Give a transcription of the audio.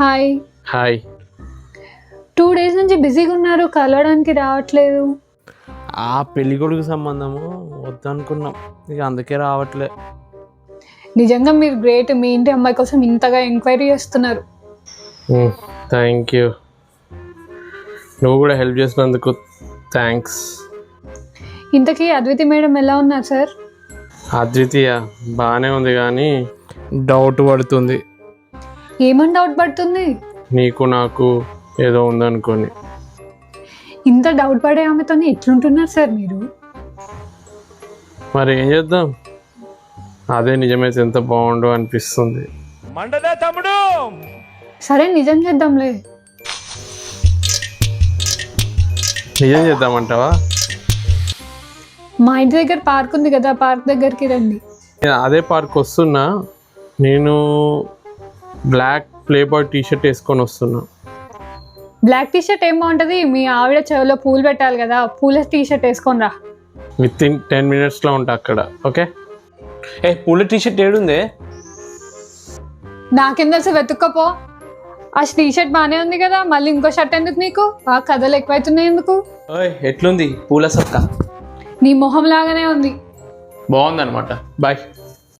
Hi hi two days నుంచి బిజీగా ఉన్నారు కలవడానికి రావట్లేదు. ఆ పెళ్ళి కొడుకు సంబంధము వద్దనుకున్నాం. ఇక అందుకే రావట్లే. నిజంగా మీరు గ్రేట్ మీ ఇంటి అమ్మాయి కోసం ఇంతగా ఎంక్వైరీ చేస్తున్నారు. థ్యాంక్ యూ నువ్వు కూడా హెల్ప్ చేసినందుకు థ్యాంక్స్ ఇంతకీ అద్వితి మేడం ఎలా ఉన్నారు సార్ అద్వితీయ బాగానే ఉంది కానీ డౌట్ పడుతుంది. ఏమని డౌట్ పడుతుంది? నీకు నాకు ఏదో ఉందనుకొని. ఇంత డౌట్ పడే ఆమెతో ఎట్లుంటున్నారు సార్ మీరు? మరి ఏం చేద్దాం? అదే నిజమైతే ఎంత బాగుండు అనిపిస్తుంది. సరే నిజం చేద్దాంలే. నిజం చేద్దామంటావా? మా ఇంటి దగ్గర పార్క్ ఉంది కదా పార్క్ దగ్గరికి రండి. నేను అదే పార్క్ వస్తున్నా. నేను black Playboy T shirt వేసుకొని వస్తున్నా. బ్లాక్ టీ షర్ట్ ఏం బాగుంటుంది? మీ ఆవిడ చెవిలో పూలు పెట్టాలి కదా పూల టీ షర్ట్ వేసుకొని రా. విత్ ఇన్ టెన్ మినిట్స్లో ఉంటా అక్కడ ఓకే ఏ పూల టీ షర్ట్ ఏడుందే? నాకేం తెలుసు వెతుక్కపో. ఆ టీ షర్ట్ బాగానే ఉంది కదా మళ్ళీ ఇంకో షర్ట్ ఎందుకు నీకు? ఆ కథలు ఎక్కువైతున్నాయి ఎందుకు? ఓయ్ ఎట్లుంది? పూల సొక్క. నీ మొహం లాగానే ఉంది. బాగుందన్నమాట. బాయ్